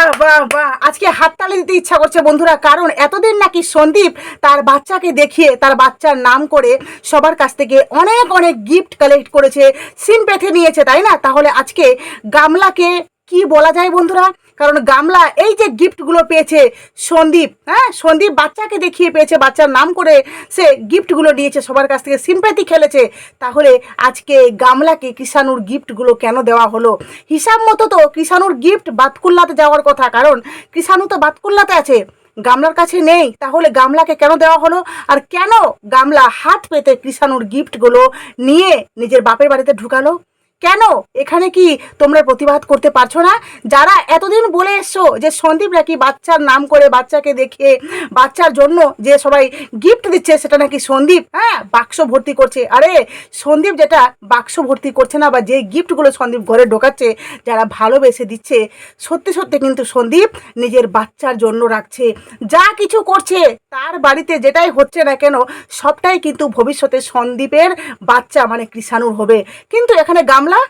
বাহ বাহ বাহ। আজকে হাততালি দিতে ইচ্ছা করছে বন্ধুরা, কারণ এতদিন নাকি সন্দীপ তার বাচ্চাকে দেখিয়ে তার বাচ্চার নাম করে সবার কাছ থেকে অনেক অনেক গিফট কালেক্ট করেছে সিম পেথে নিয়েছে, তাই না? তাহলে আজকে গামলাকে কি বলা যায় বন্ধুরা? কারণ গামলা, এই যে গিফটগুলো পেয়েছে সন্দীপ হ্যাঁ? সন্দীপ বাচ্চাকে দেখিয়ে পেয়েছে, বাচ্চার নাম করে সে গিফটগুলো নিয়েছে সবার কাছ থেকে সিম্প্যাথি খেলেছে। তাহলে আজকে গামলাকে কৃষাণুর গিফটগুলো কেন দেওয়া হলো? হিসাব মতো তো কৃষাণুর গিফট বাতকুল্লাতে যাওয়ার কথা, কারণ কৃষাণু তো বাতকুল্লাতে আছে, গামলার কাছে নেই। তাহলে গামলাকে কেন দেওয়া হলো? আর কেন গামলা হাত পেতে কৃষাণুর গিফটগুলো নিয়ে নিজের বাপের বাড়িতে ঢুকালো? কেন? এখানে কি তোমরা প্রতিবাদ করতে পারছ না? যারা এতদিন বলে এসছো যে সন্দীপ নাকি বাচ্চার নাম করে বাচ্চাকে দেখে বাচ্চার জন্য যে সবাই গিফট দিচ্ছে, সেটা নাকি সন্দীপ? হ্যাঁ বাক্স ভর্তি করছে। আরে, সন্দীপ যেটা বাক্স ভর্তি করছে না বা যে গিফটগুলো সন্দীপ ঘরে ঢোকাচ্ছে, যারা ভালোবেসে দিচ্ছে, সত্যি সত্যি কিন্তু সন্দীপ নিজের বাচ্চার জন্য রাখছে। যা কিছু করছে, তার বাড়িতে যেটাই হচ্ছে না কেন, সবটাই কিন্তু ভবিষ্যতে সন্দীপের বাচ্চা মানে কৃষাণুর হবে। কিন্তু এখানে গামলা গামলা?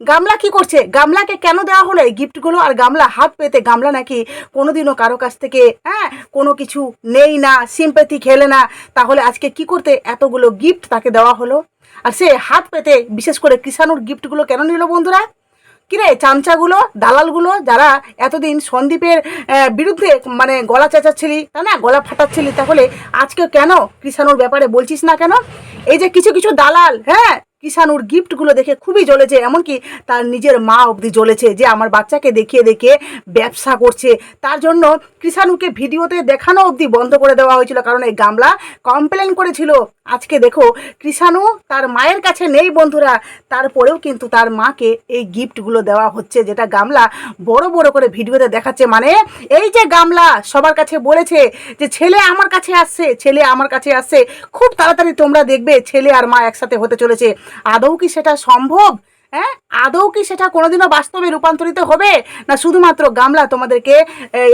গামলা কি করছে? গামলাকে কেন দেওয়া হলো এই গিফটগুলো আর গামলা হাত পেতে গামলা নাকি কোনোদিনও কারও কাছ থেকে হ্যাঁ কোনো কিছু নেই না সিম্প্যাথি খেলে না? তাহলে আজকে কি করতে এতগুলো গিফট তাকে দেওয়া হলো? আর সে হাত পেতে বিশেষ করে কৃষাণুর গিফটগুলো কেন নিল বন্ধুরা? কিরে, চামচাগুলো, দালালগুলো, যারা এতদিন সন্দীপের বিরুদ্ধে মানে গলা চেঁচাচ্ছিলি, তাই না? গলা ফাটাচ্ছিলি, তাহলে আজকে কেন কৃষাণুর ব্যাপারে বলছিস না কেন? এই যে কিছু কিছু দালাল হ্যাঁ কিষানুর গিফটগুলো দেখে খুবই জ্বলেছে, এমনকি তার নিজের মা অবধি জ্বলেছে যে আমার বাচ্চাকে দেখিয়ে দেখিয়ে ব্যবসা করছে। তার জন্য কৃষাণুকে ভিডিওতে দেখানো অবধি বন্ধ করে দেওয়া হয়েছিল, কারণ এই গামলা কমপ্লেন করেছিল। আজকে দেখো, কৃষাণু তার মায়ের কাছে নেই বন্ধুরা, তারপরেও কিন্তু তার মাকে এই গিফটগুলো দেওয়া হচ্ছে, যেটা গামলা বড় বড় করে ভিডিওতে দেখাচ্ছে। মানে এই যে গামলা সবার কাছে বলেছে যে, ছেলে আমার কাছে আসছে, ছেলে আমার কাছে আসছে। খুব তাড়াতাড়ি তোমরা দেখবে, ছেলে আর মা একসাথে হতে চলেছে। আদৌ কি সেটা সম্ভব? হ্যাঁ? আদৌ কি সেটা কোনোদিনও বাস্তবে রূপান্তরিত হবে? না শুধুমাত্র গামলা তোমাদেরকে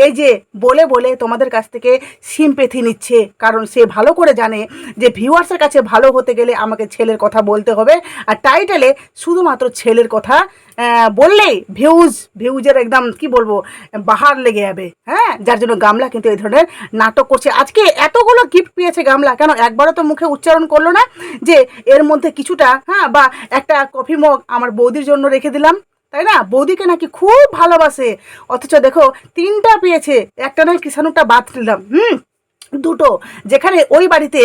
এই যে বলে বলে তোমাদের কাছ থেকে সিম্পেথি নিচ্ছে। কারণ সে ভালো করে জানে যে ভিউয়ার্সের কাছে ভালো হতে গেলে আমাকে ছেলের কথা বলতে হবে। আর টাইটেলে শুধুমাত্র ছেলের কথা বললেই ভিউজ, ভিউজের একদম কি বলব, বাহার লেগে যাবে। হ্যাঁ যার জন্য গামলা কিন্তু এই ধরনের নাটক করছে। আজকে এতগুলো গিফট পেয়েছে গামলা। কেন, একবারও তো মুখে উচ্চারণ করল না যে এর মধ্যে কিছুটা হ্যাঁ বা একটা কফি মগ আমার বৌদির জন্য রেখে দিলাম, তাই না? বৌদিকে নাকি খুব ভালোবাসে। অথচ দেখো, তিনটা পেয়েছে। একটা নয় কিষানুটা বাদ দিলাম। হুম দুটো, যেখানে ওই বাড়িতে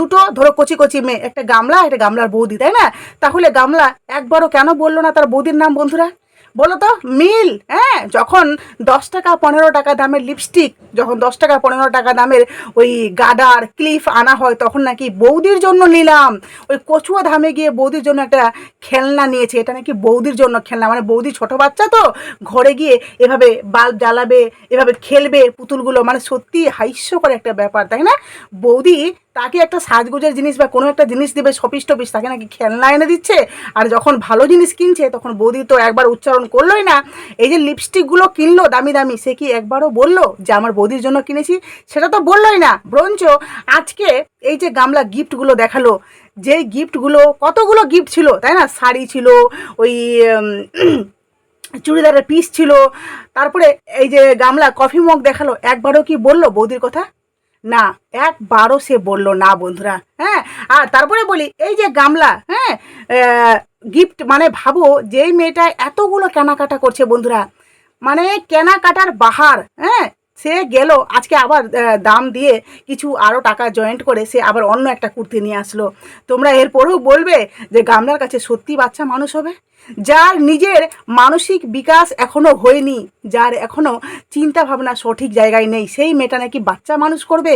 দুটো, ধরো কচি কচি মেয়ে, একটা গামলা, একটা গামলার বৌদি, তাই না? তাহলে গামলা একবারও কেন বলল না তার বৌদির নাম, বন্ধুরা? বলো তো, মিল হ্যাঁ যখন দশ টাকা পনেরো টাকা দামের লিপস্টিক যখন দশ টাকা পনেরো টাকা দামের ওই গাডার ক্লিফ আনা হয়, তখন নাকি বৌদির জন্য নিলাম। ওই কচুয়া ধামে গিয়ে বৌদির জন্য একটা খেলনা নিয়েছে, এটা নাকি বৌদির জন্য খেলনা। মানে বৌদি ছোট বাচ্চা তো, ঘরে গিয়ে এভাবে বাল্ব জ্বালাবে, এভাবে খেলবে পুতুলগুলো। মানে সত্যি হাস্যকর একটা ব্যাপার, তাই না? বৌদি তাকে একটা সাজগোজের জিনিস বা কোনো একটা জিনিস দিবে শপিস টপিস, তাকে নাকি খেলনা এনে দিচ্ছে? আর যখন ভালো জিনিস কিনছে, তখন বৌদি তো একবার উচ্চারণ করলোই না। এই যে লিপস্টিকগুলো কিনলো দামি দামি, সে কি একবারও বলল যে, আমার বৌদির জন্য কিনেছি? সেটা তো বললোই না। বরঞ্চ আজকে এই যে গামলা গিফটগুলো দেখাল, যে গিফটগুলো কতগুলো গিফট ছিল, তাই না? শাড়ি ছিল, ওই চুড়িদারের পিস ছিল, তারপরে এই যে গামলা কফি মগ দেখাল, একবারও কি বলল বৌদির কথা? না, একবারও সে বলল না, বন্ধুরা হ্যাঁ? আর তারপরে বলি, এই যে গামলা হ্যাঁ? গিফট মানে ভাবো, যেই মেয়েটা এতগুলো কেনাকাটা করছে, বন্ধুরা মানে কেনাকাটার বাহার হ্যাঁ? সে গেল, আজকে আবার দাম দিয়ে কিছু আরও টাকা জয়েন্ট করে সে আবার অন্য একটা কুর্তি নিয়ে আসলো। তোমরা এরপরেও বলবে যে গামলার কাছে সত্যি বাচ্চা মানুষ হবে? যার নিজের মানসিক বিকাশ এখনও হয়নি, যার এখনও চিন্তা ভাবনা সঠিক জায়গায় নেই, সেই মেয়েটা নাকি বাচ্চা মানুষ করবে?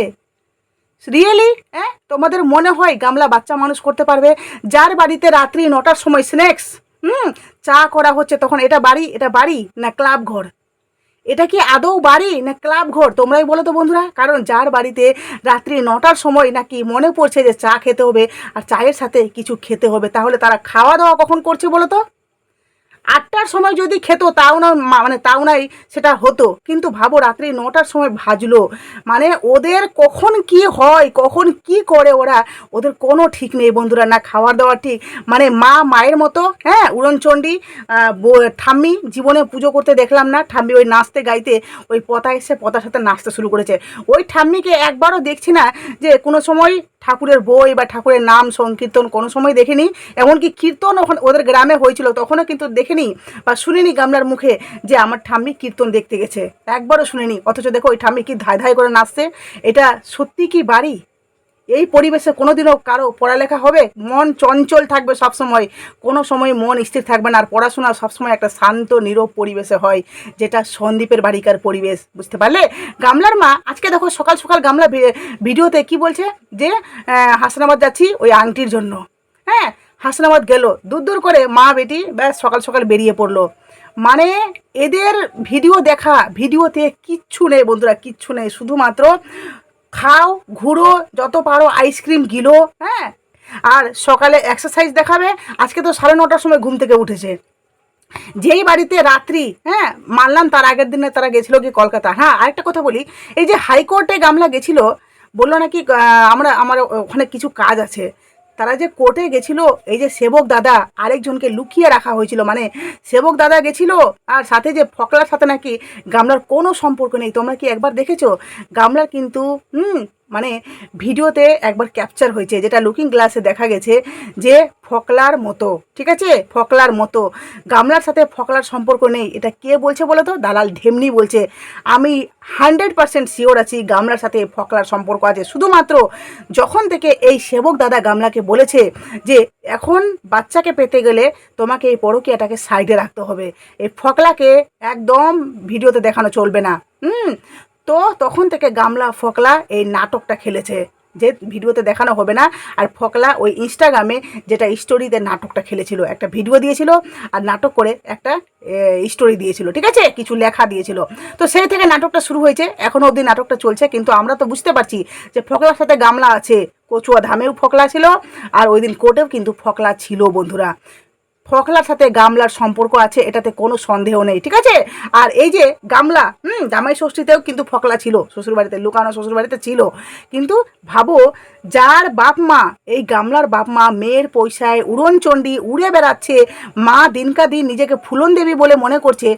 রিয়েলি হ্যাঁ? তোমাদের মনে হয় গামলা বাচ্চা মানুষ করতে পারবে? যার বাড়িতে রাত্রি নটার সময় স্ন্যাক্স হুম, চা করা হচ্ছে, তখন এটা বাড়ি এটা বাড়ি না ক্লাব ঘর? এটা কি আদৌ বাড়ি না ক্লাব ঘর? তোমরাই বলো তো বন্ধুরা। কারণ যার বাড়িতে রাত্রি নটার সময় নাকি মনে পড়ছে যে চা খেতে হবে আর চায়ের সাথে কিছু খেতে হবে, তাহলে তারা খাওয়া দাওয়া কখন করছে বলো তো? আটটার সময় যদি খেত, তাও না মানে তাও নাই, সেটা হতো। কিন্তু ভাবো, রাত্রি নটার সময় ভাজলো। মানে ওদের কখন কি হয়, কখন কি করে ওরা, ওদের কোনো ঠিক নেই বন্ধুরা, না খাওয়ার দাওয়া ঠিক। মানে মা, মায়ের মতো হ্যাঁ উড়নচণ্ডী ঠাম্মি, জীবনে পুজো করতে দেখলাম না। ঠাম্মি ওই নাচতে গাইতে, ওই পতা এসে পতার সাথে নাচতে শুরু করেছে। ওই ঠাম্মিকে একবারও দেখছি না যে কোনো সময় ঠাকুরের বই বা ঠাকুরের নাম, সংকীর্তন কোনো সময় দেখিনি। এমনকি কীর্তন ওখানে ওদের গ্রামে হয়েছিল, তখনও কিন্তু দেখিনি বা শুনিনি গামলার মুখে যে আমার ঠাম্মি কীর্তন দেখতে গেছে। একবারও শুনিনি, অথচ দেখো ওই ঠাম্মি কি ধায় ধায় করে নাচছে। এটা সত্যি কি বাড়ি? এই পরিবেশে কোনোদিনও কারও পড়ালেখা হবে, মন চঞ্চল থাকবে সবসময়। কোনো সময় মন স্থির থাকবে না, আর পড়াশোনা সবসময় একটা শান্ত, নীরব পরিবেশে হয়, যেটা সন্দীপের বাড়িকার পরিবেশ, বুঝতে পারলে? গামলার মা, আজকে দেখো সকাল সকাল গামলা ভিডিওতে কি বলছে? যে হাসনাবাদ যাচ্ছি ওই আংটির জন্য। হ্যাঁ হাসনাবাদ গেল। দূর দূর করে মা বেটি ব্যাস সকাল সকাল বেরিয়ে পড়ল। মানে এদের ভিডিও দেখা, ভিডিওতে কিচ্ছু নেই বন্ধুরা, কিচ্ছু নেই। শুধুমাত্র খাও, ঘুরো, যত পারো আইসক্রিম গিলো হ্যাঁ? আর সকালে এক্সারসাইজ দেখাবে। আজকে তো সাড়ে নটার সময় ঘুম থেকে উঠেছে। যেই বাড়িতে রাত্রি হ্যাঁ মানলাম তার আগের দিনে তারা গেছিল কি কলকাতা। হ্যাঁ আরেকটা কথা বলি, এই যে হাইকোর্টে গামলা গেছিল, বলল নাকি আমরা, আমার ওখানে কিছু কাজ আছে। তারা যে কোর্টে গেছিল, এই যে সেবক দাদা, আরেকজনকে লুকিয়ে রাখা হয়েছিল মানে সেবক দাদা গেছিল, আর সাথে যে ফকলার সাথে নাকি গামলার কোনো সম্পর্ক নেই, তোমরা কি একবার দেখেছ? গামলার কিন্তু, হুম মানে ভিডিওতে একবার ক্যাপচার হয়েছে, যেটা লুকিং গ্লাসে দেখা গেছে যে ফকলার মতো, ঠিক আছে? ফকলার মতো। গামলার সাথে ফকলার সম্পর্ক নেই। এটা কে বলছে বলো তো? দালাল ঢেমনি বলছে। আমি হান্ড্রেড পার্সেন্ট শিওর আছি গামলার সাথে ফকলার সম্পর্ক আছে। শুধুমাত্র যখন থেকে এই সেবক দাদা গামলাকে বলেছে যে, এখন বাচ্চাকে পেতে গেলে তোমাকে এই পরকীয়াটাকে সাইডে রাখতে হবে। এই ফকলাকে একদম ভিডিওতে দেখানো চলবে না। হুম? তো তখন থেকে গামলা ফকলা এই নাটকটা খেলেছে। যে ভিডিওতে দেখানো হবে না, আর ফকলা ওই ইনস্টাগ্রামে যেটা স্টোরিতে নাটকটা খেলেছিল, একটা ভিডিও দিয়েছিল, আর নাটক করে একটা স্টোরি দিয়েছিল, ঠিক আছে? কিছু লেখা দিয়েছিল। তো সেই থেকে নাটকটা শুরু হয়েছে এখনও অবধি নাটকটা চলছে, কিন্তু আমরা তো বুঝতে পারছি যে ফকলার সাথে গামলা আছে। কচুয়া ধামেও ফকলা ছিল, আর ওই দিন কোর্টেও কিন্তু ফকলা ছিল, বন্ধুরা। ফকলার সাথে গামলার সম্পর্ক আছে, এটাতে কোনো সন্দেহ নেই, ঠিক আছে? আর এই যে গামলা, হুম, জামাই ষষ্ঠীতেও কিন্তু ফকলা ছিল, শ্বশুরবাড়িতে, লুকানো শ্বশুরবাড়িতে ছিল। কিন্তু ভাবো, যার বাপ মা, এই গামলার বাপ মা মেয়ের পয়সায় উড়নচণ্ডী উড়ে বেড়াচ্ছে, মা দিনকা দিন নিজেকে ফুলন দেবী বলে মনে করছে,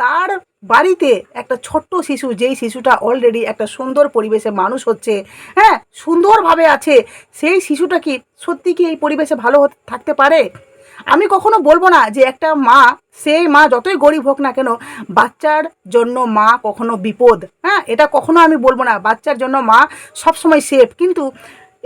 তার বাড়িতে একটা ছোট্ট শিশু, যেই শিশুটা অলরেডি একটা সুন্দর পরিবেশে মানুষ হচ্ছে হ্যাঁ সুন্দরভাবে আছে, সেই শিশুটা কি সত্যি কি এই পরিবেশে ভালো থাকতে পারে? আমি কখনো বলব না যে একটা মা, সেই মা যতই গরিব হোক না কেন, বাচ্চার জন্য মা কখনো বিপদ। হ্যাঁ এটা কখনো আমি বলব না। বাচ্চার জন্য মা সবসময় সেফ কিন্তু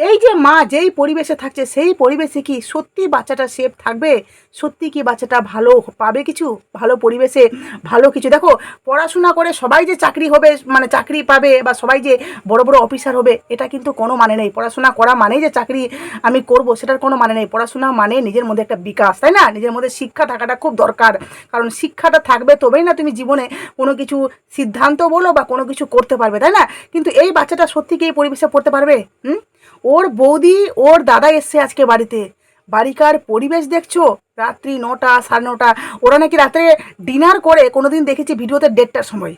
এই যে মা যেই পরিবেশে থাকছে, সেই পরিবেশে কি সত্যি বাচ্চাটা সেফ থাকবে? সত্যি কি বাচ্চাটা ভালো পাবে কিছু? ভালো পরিবেশে ভালো কিছু? দেখো, পড়াশোনা করে সবাই যে চাকরি হবে মানে চাকরি পাবে বা সবাই যে বড় বড় অফিসার হবে, এটা কিন্তু কোনো মানে নেই। পড়াশোনা করা মানেই যে চাকরি আমি করব, সেটার কোনো মানে নেই। পড়াশোনা মানে নিজের মধ্যে একটা বিকাশ, তাই না? নিজের মধ্যে শিক্ষা থাকাটা খুব দরকার। কারণ শিক্ষাটা থাকবে তবেই না তুমি জীবনে কোনো কিছু সিদ্ধান্ত বলো বা কোনো কিছু করতে পারবে, তাই না? কিন্তু এই বাচ্চাটা সত্যি কি এই পরিবেশে পড়তে পারবে? হুম? ওর বৌদি, ওর দাদা এসছে আজকে বাড়িতে। বাড়িকার পরিবেশ দেখছ? রাত্রি নটা, সাড়ে নটা। ওরা নাকি রাত্রে ডিনার করে, কোনোদিন দেখেছি ভিডিওতে দেড়টার সময়।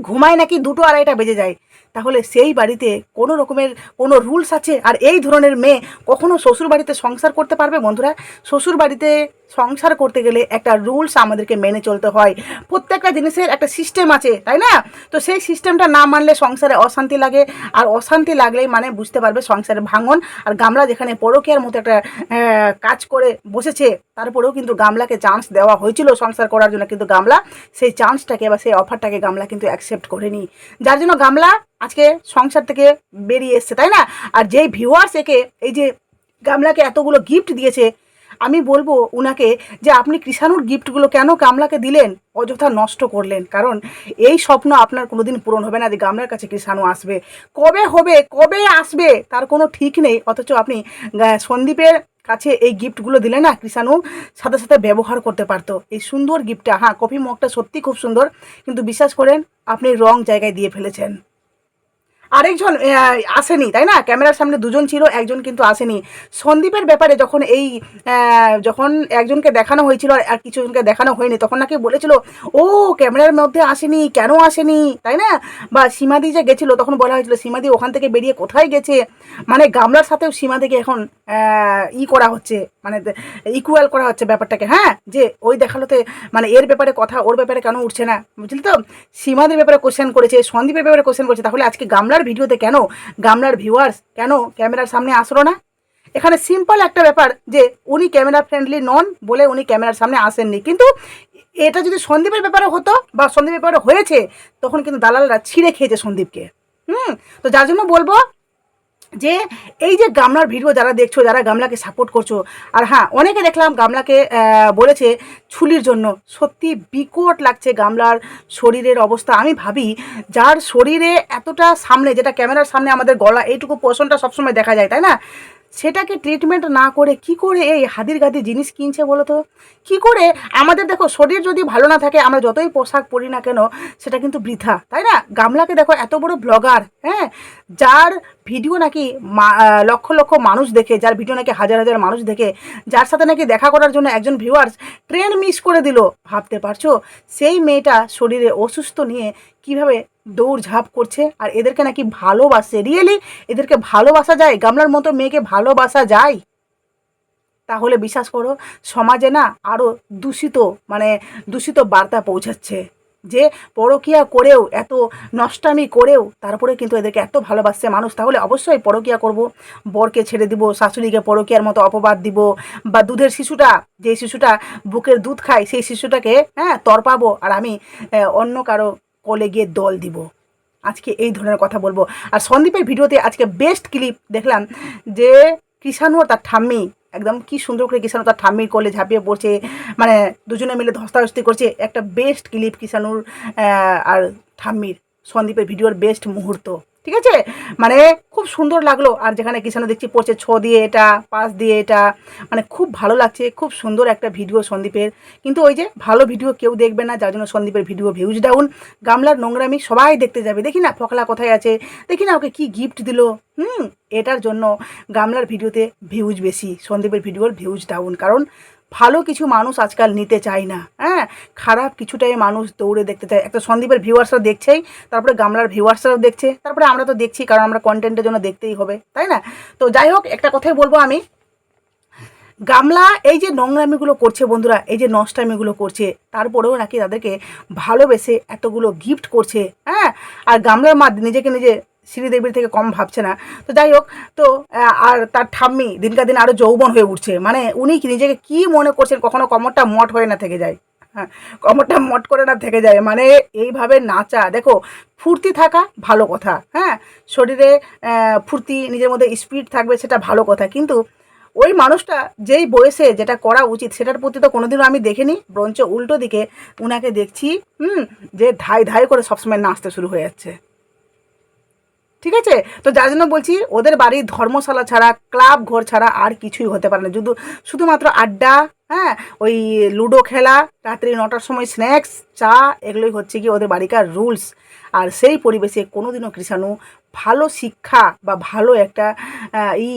ঘুমায় নাকি দুটো আড়াইটা বেজে যায়। তাহলে সেই বাড়িতে কোনো রকমের কোনো রুলস আছে? আর এই ধরনের মেয়ে কখনো শ্বশুর বাড়িতে সংসার করতে পারবে বন্ধুরা? শ্বশুর বাড়িতে সংসার করতে গেলে একটা রুলস আমাদেরকে মেনে চলতে হয়। প্রত্যেকটা জিনিসের একটা সিস্টেম আছে, তাই না? তো সেই সিস্টেমটা না মানলে সংসারে অশান্তি লাগে। আর অশান্তি লাগলেই মানে বুঝতে পারবে সংসারে ভাঙন। আর গামলা যেখানে পরকীয়ার মতো একটা কাজ করে বসেছে তারপরেও কিন্তু গামলাকে চান্স দেওয়া হয়েছিল সংসার করার জন্য। কিন্তু গামলা সেই চান্সটাকে বা সেই অফারটাকে গামলা কিন্তু অ্যাকসেপ্ট করেনি। যার জন্য গামলা আজকে সংসার থেকে বেরিয়ে এসছে, তাই না? আর যেই ভিউয়ার্স একে, এই যে গামলাকে এতগুলো গিফট দিয়েছে আমি বলব উনাকে যে আপনি কৃষাণুর গিফটগুলো কেন গামলাকে দিলেন? অযথা নষ্ট করলেন। কারণ এই স্বপ্ন আপনার কোনোদিন পূরণ হবে না যে গামলার কাছে কৃষাণু আসবে। কবে হবে? কবে আসবে? তার কোনো ঠিক নেই। অথচ আপনি সন্দীপের কাছে এই গিফটগুলো দিলে না কৃষাণু সাথে সাথে ব্যবহার করতে পারতো। এই সুন্দর গিফটটা হ্যাঁ কফি মগটা সত্যি খুব সুন্দর। কিন্তু বিশ্বাস করেন, আপনি রং জায়গায় দিয়ে ফেলেছেন। আরেকজন আসেনি, তাই না? ক্যামেরার সামনে দুজন ছিল, একজন কিন্তু আসেনি। সন্দীপের ব্যাপারে যখন এই যখন একজনকে দেখানো হয়েছিল আর- কিছুজনকে দেখানো হয়নি, তখন নাকি বলেছিল, ও, ক্যামেরার মধ্যে আসেনি, কেন আসেনি? তাই না? বা সীমাদি যে গেছিল, তখন বলা হয়েছিল, সীমাদি ওখান থেকে বেরিয়ে কোথায় গেছে? মানে গামলার সাথেও সীমাদিকে এখন ই করা হচ্ছে মানে ইকুয়াল করা হচ্ছে ব্যাপারটাকে হ্যাঁ? যে ওই দেখালোতে মানে এর ব্যাপারে কথা, ওর ব্যাপারে কেন উঠছে না? বুঝলি তো? সীমাদের ব্যাপারে কোশ্চেন করেছে, সন্দীপের ব্যাপারে কোশ্চেন করেছে, তাহলে আজকে গামলার ভিডিওতে কেন? গামলার ভিউয়ার্স কেন ক্যামেরার সামনে আসলো না? এখানে সিম্পল একটা ব্যাপার যে উনি ক্যামেরা ফ্রেন্ডলি নন বলে উনি ক্যামেরার সামনে আসেননি। কিন্তু এটা যদি সন্দীপের ব্যাপারে হতো বা সন্দীপের ব্যাপারে হয়েছে, তখন কিন্তু দালালরা ছিঁড়ে খেয়েছে সন্দীপকে। হুম? তো যার জন্য বলব যে এই যে গামলার ভিডিও যারা দেখছ, যারা গামলাকে সাপোর্ট করছ, আর হ্যাঁ অনেকে দেখলাম গামলাকে বলেছে ছুলির জন্য। সত্যি বিকট লাগছে গামলার শরীরের অবস্থা। আমি ভাবি, যার শরীরে এতটা সামনে, যেটা ক্যামেরার সামনে আমাদের গলা, এইটুকু পোষণটা সবসময় দেখা যায়, তাই না? সেটাকে ট্রিটমেন্ট না করে কি করে এই হাদির গাদি জিনিস কিনছে বলো তো? কি করে? আমাদের দেখো, শরীর যদি ভালো না থাকে, আমরা যতই পোশাক পরি না কেন, সেটা কিন্তু বৃথা, তাই না? গামলাকে দেখো, এত বড় ব্লগার হ্যাঁ? যার ভিডিও নাকি লক্ষ লক্ষ মানুষ দেখে, যার ভিডিও নাকি হাজার হাজার মানুষ দেখে, যার সাথে নাকি দেখা করার জন্য একজন ভিউয়ার্স ট্রেন মিস করে দিল। ভাবতে পারছ? সেই মেয়েটা শরীরে অসুস্থ নিয়ে কীভাবে দৌড়ঝাঁপ করছে? আর এদেরকে নাকি ভালোবাসে? রিয়েলি এদেরকে ভালোবাসা যায়? গামলার মতো মেয়েকে ভালোবাসা যায়? তাহলে বিশ্বাস করো, সমাজে না আরও দূষিত মানে দূষিত বার্তা পৌঁছাচ্ছে। যে পরকিয়া করেও, এত নষ্টামি করেও, তারপরে কিন্তু এদেরকে এত ভালোবাসছে মানুষ, তাহলে অবশ্যই পরকিয়া করব। বরকে ছেড়ে দিব, শাশুড়িকে পরকিয়ার মতো অপবাদ দিব, বা দুধের শিশুটা, যে শিশুটা বুকের দুধ খায়, সেই শিশুটাকে হ্যাঁ তরপাবো, আর আমি অন্য কারও কোলে গিয়ে দল দিব। আজকে এই ধরনের কথা বলব। আর সন্দীপের ভিডিওতে আজকে বেস্ট ক্লিপ দেখলাম, যে কৃষাণু তার ঠাম্মি একদম কি সুন্দর করে কিষানু তার ঠাম্মির কোলে ঝাঁপিয়ে পড়ছে মানে দুজনে মিলে ধস্তাধস্তি করছে। একটা বেস্ট ক্লিপ কিষানুর আর ঠাম্মির, সন্দীপের ভিডিওর বেস্ট মুহূর্ত। ঠিক আছে? মানে খুব সুন্দর লাগল। আর যেখানে কিষাণু দেখছি, পড়ছে ছ দিয়ে এটা, পাঁচ দিয়ে এটা মানে খুব ভালো লাগছে। খুব সুন্দর একটা ভিডিও সন্দীপের। কিন্তু ওই যে ভালো ভিডিও কেউ দেখবে না, যার জন্য সন্দীপের ভিডিও ভিউজ ডাউন গামলার নোংরামি সবাই দেখতে যাবে। দেখি না ফকলা কোথায় আছে? দেখি না ওকে কি গিফট দিল? হুম, এটার জন্য গামলার ভিডিওতে ভিউজ বেশি, সন্দীপের ভিডিওর ভিউজ ডাউন কারণ ভালো কিছু মানুষ আজকাল নিতে চায় না হ্যাঁ? খারাপ কিছুটাই মানুষ দৌড়ে দেখতে চায়। একটা সন্দীপের ভিউয়ার্সরা দেখছেই, তারপরে গামলার ভিউয়ার্সরাও দেখছে, তারপরে আমরা তো দেখছি, কারণ আমরা কন্টেন্টের জন্য দেখতেই হবে, তাই না? তো যাই হোক, একটা কথাই বলব আমি। গামলা এই যে নোংরামিগুলো করছে বন্ধুরা, এই যে নষ্টামিগুলো করছে, তারপরেও নাকি তাদেরকে ভালোবেসে এতগুলো গিফট করছে হ্যাঁ? আর গামলার মা নিজেকে নিজে শ্রীদেবীর থেকে কম ভাবছে না। তো যাই হোক, তো আর তার ঠাম্মি দিনকা দিন আরও যৌবন হয়ে উঠছে। মানে উনি কি নিজেকে কি মনে করছেন কখনো কমরটা মট হয়ে না থেকে যায়। হ্যাঁ কমরটা মট করে না থেকে যায়। মানে এইভাবে নাচা, দেখো, ফুর্তি থাকা ভালো কথা। হ্যাঁ শরীরে ফুর্তি, নিজের মধ্যে স্পিড থাকবে সেটা ভালো কথা। কিন্তু ওই মানুষটা যেই বয়সে যেটা করা উচিত সেটার প্রতি তো কোনোদিনও আমি দেখিনি। বরঞ্চ উল্টো দিকে উনাকে দেখছি, হুম, যে ধাই ধাই করে সবসময় নাচতে শুরু হয়ে যাচ্ছে। ঠিক আছে? তো যার জন্য বলছি, ওদের বাড়ির ধর্মশালা ছাড়া, ক্লাব ঘর ছাড়া আর কিছুই হতে পারে না। শুধু, শুধুমাত্র আড্ডা হ্যাঁ? ওই লুডো খেলা, রাত্রি নটার সময় স্ন্যাক্স চা, এগুলোই হচ্ছে কি ওদের বাড়িকার রুলস আর সেই পরিবেশে কোনোদিনও কৃষাণু ভালো শিক্ষা বা ভালো একটা ই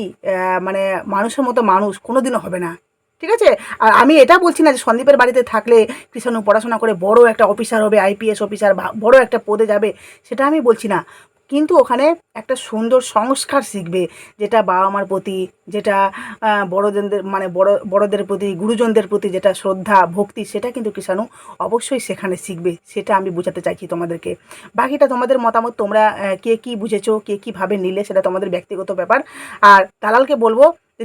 মানে মানুষের মতো মানুষ কোনোদিনও হবে না। ঠিক আছে? আর আমি এটা বলছি না যে সন্দীপের বাড়িতে থাকলে কৃষাণু পড়াশোনা করে বড় একটা অফিসার হবে আইপিএস অফিসার বড় একটা পদে যাবে, সেটা আমি বলছি না। কিন্তু ওখানে একটা সুন্দর সংস্কার শিখবে, যেটা বাবা মার প্রতি, যেটা বড়জনদের মানে বড়, বড়দের প্রতি, গুরুজনদের প্রতি যেটা শ্রদ্ধা, ভক্তি, সেটা কিন্তু কৃষাণু অবশ্যই সেখানে শিখবে, সেটা আমি বোঝাতে চাইছি তোমাদেরকে। বাকিটা তোমাদের মতামত, তোমরা কে কী বুঝেছ, কে কীভাবে নিলে, সেটা তোমাদের ব্যক্তিগত ব্যাপার। আর দালালকে বলব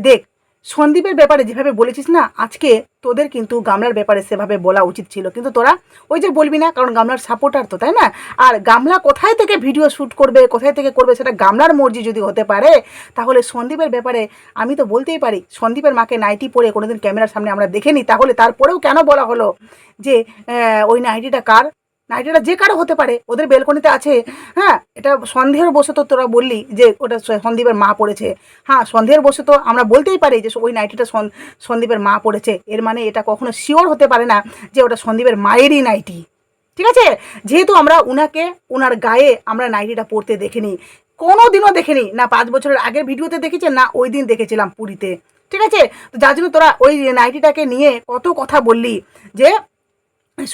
দেখ সন্দীপের ব্যাপারে যেভাবে বলেছিস না, আজকে তোদের কিন্তু গামলার ব্যাপারে সেভাবে বলা উচিত ছিল। কিন্তু তোরা ওই যে বলবি না, কারণ গামলার সাপোর্টার তো, তাই না? আর গামলা কোথায় থেকে ভিডিও শ্যুট করবে, কোথায় থেকে করবে সেটা গামলার মর্জি যদি হতে পারে, তাহলে সন্দীপের ব্যাপারে আমি তো বলতেই পারি, সন্দীপের মাকে নাইটি পরে কোনোদিন ক্যামেরার সামনে আমরা দেখিনি তাহলে তারপরেও কেন বলা হলো যে ওই নাইটিটা কার? নাইটিটা যে কারও হতে পারে, ওদের বেলকনিতে আছে হ্যাঁ এটা সন্দেহের বসে তো তোরা বললি যে ওটা সন্দীপের মা পড়েছে। হ্যাঁ সন্দেহের বসে তো আমরা বলতেই পারি যে ওই নাইটিটা সন- সন্দীপের মা পড়েছে। এর মানে এটা কখনো শিওর হতে পারে না যে ওটা সন্দীপের মায়েরই নাইটি। ঠিক আছে? যেহেতু আমরা উনাকে, উনার গায়ে আমরা নাইটিটা পড়তে দেখিনি। কোনো দিনও দেখিনি। না পাঁচ বছরের আগের ভিডিওতে দেখেছে না ওই দিন দেখেছিলাম পুরীতে। ঠিক আছে? তো যার জন্য তোরা ওই নাইটিটাকে নিয়ে কত কথা বললি যে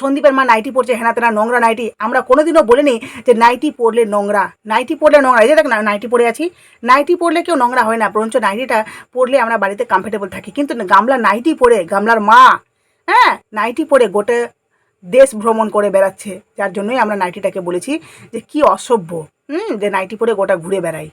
সন্দীপের মা নাইটি পরছে, হেনা তেনা নোংরা নাইটি। আমরা কোনোদিনও বলিনি যে নাইটি পরলে নোংরা। নাইটি পরলে নোংরা। এই যে দেখ নাইটি পরে আছি। নাইটি পরলে কেউ নোংরা হয় না, বরঞ্চ নাইটিটা পরলে আমরা বাড়িতে কমফর্টেবল থাকি। কিন্তু গামলা নাইটি পরে, গামলার মা হ্যাঁ নাইটি পরে গোটে দেশ ভ্রমণ করে বেড়াচ্ছে। যার জন্যই আমরা নাইটিটাকে বলেছি যে কি অসভ্য, হুম, যে নাইটি পরে গোটা ঘুরে বেড়াই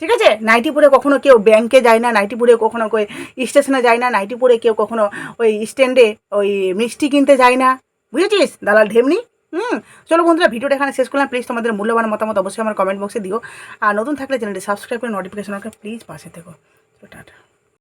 ঠিক আছে? নাইটি পরে কখনো কেউ ব্যাংকে যায় না নাইটি পরে কখনো কেউ স্টেশনে যায় না নাইটি পরে কেউ কখনো ওই স্ট্যান্ডে ওই মিষ্টি কিনতে যায় না। বুঝেছিস? দালাল ঢেমনি। হুম? চলো বন্ধুরা, ভিডিওটা এখানে শেষ করলাম। প্লিজ তোমাদের মূল্যবান মতামত অবশ্যই আমার কমেন্ট বক্সে দিও। আর নতুন থাকলে চ্যানেলটি সাবস্ক্রাইব করে নোটিফিকেশন প্লিজ পাশে থেকো। টাটা।